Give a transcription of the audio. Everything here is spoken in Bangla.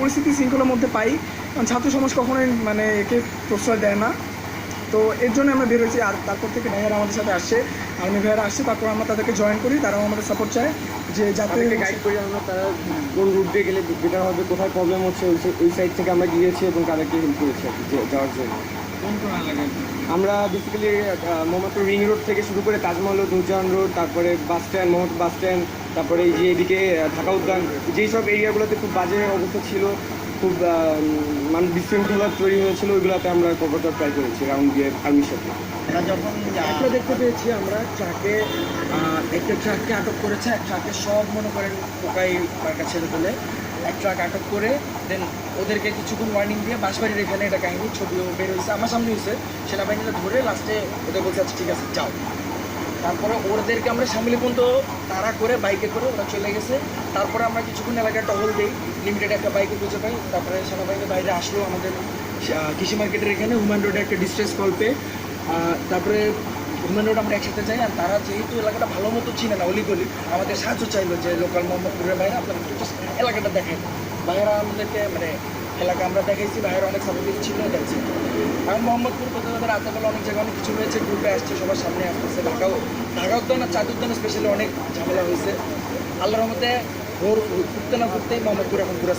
পরিস্থিতি শৃঙ্খলার মধ্যে পাই। কারণ ছাত্র সমাজ কখনোই মানে একে প্রশ্রয় দেয় না। তো এর জন্য আমরা বেরোচ্ছি আর তারপর থেকে ভাইয়ারা আমাদের সাথে আসছে আর্মি ভাইয়ারা আসছে তারপর আমরা তাদেরকে জয়েন করি। তারাও আমাদের সাপোর্ট চায় যে যাতে গাইড করি আমরা। তারা কোন রুট দিয়ে গেলে বেটার হবে কোথায় প্রবলেম হচ্ছে ওই ওই সাইড থেকে আমরা গিয়েছি এবং তাদেরকে হেল্প করেছি আর কি যে- যাওয়ার জন্য। আমরা বেসিক্যালি মোহাম্মদপুর রিং রোড থেকে শুরু করে তাজমহল রোড রোড তারপরে bus stand Mohammad bus stand তারপরে এই যে এদিকে ঢাকা উদ্যান যেই সব এরিয়াগুলোতে খুব বাজে অবস্থা ছিল খুব মানে বিশৃঙ্খলা তৈরি হয়েছিল ওইগুলোতে আমরা কভার ট্রাই করেছি রাউন্ড দিয়ে আর্মির সাথে। আমরা যখন একটা দেখতে পেয়েছি আমরা ট্রাকে একটা ট্রাককে আটক করেছে এক ট্রাকে সব মনে করেন টোকাই মার্কা ছেড়ে ফেলে এক ট্রাক আটক করে দেন ওদেরকে কিছুক্ষণ ওয়ার্নিং দিয়ে বাঁশবাড়ির এখানে এটা কাহিনী ছবিও বের হয়েছে আমার সামনে হয়েছে সেনাবাহিনীরা ধরে লাস্টে ওদের বলছে আচ্ছা ঠিক আছে যাও। তারপরে ওদেরকে আমরা সামিল পর্যন্ত তারা করে বাইকে করে ওরা চলে গেছে। তারপরে আমরা কিছুক্ষণ এলাকায় টহল দিই লিমিটেড একটা বাইকে খুঁজে পাই। তারপরে সেনাবাহিনীর বাইরে আসলো আমাদের কৃষি মার্কেটের এখানে হুমান রোডে একটা ডিস্ট্রেস কল পেয়ে। তারপরে হুমান রোড আমরা একসাথে যাই, আর তারা যেহেতু এলাকাটা ভালো মতো চিনে না অলিগলি, আমাদের সাহায্য চাইলো যে লোকাল মোহাম্মদপুরের বাইরে আপনারা একটু এলাকাটা দেখেন। বাইরে আমাদেরকে মানে এলাকা আমরা দেখাইছি, বাইরে অনেক সাপোর্টিভ ছিল দেখছি আর মোহাম্মদপুর রাতে বেলা অনেক জায়গায় অনেক কিছু হয়েছে গ্রুপে আসছে, সবার সামনে আসতেছে ঢাকাও। ঢাকা উদ্যান আর চাঁদ উদ্যানে স্পেশালি অনেক ঝামেলা হয়েছে। আল্লাহর রহমতে ভোর ঘুরতে না ঘুরতেই মোহাম্মদপুর এখন পুরো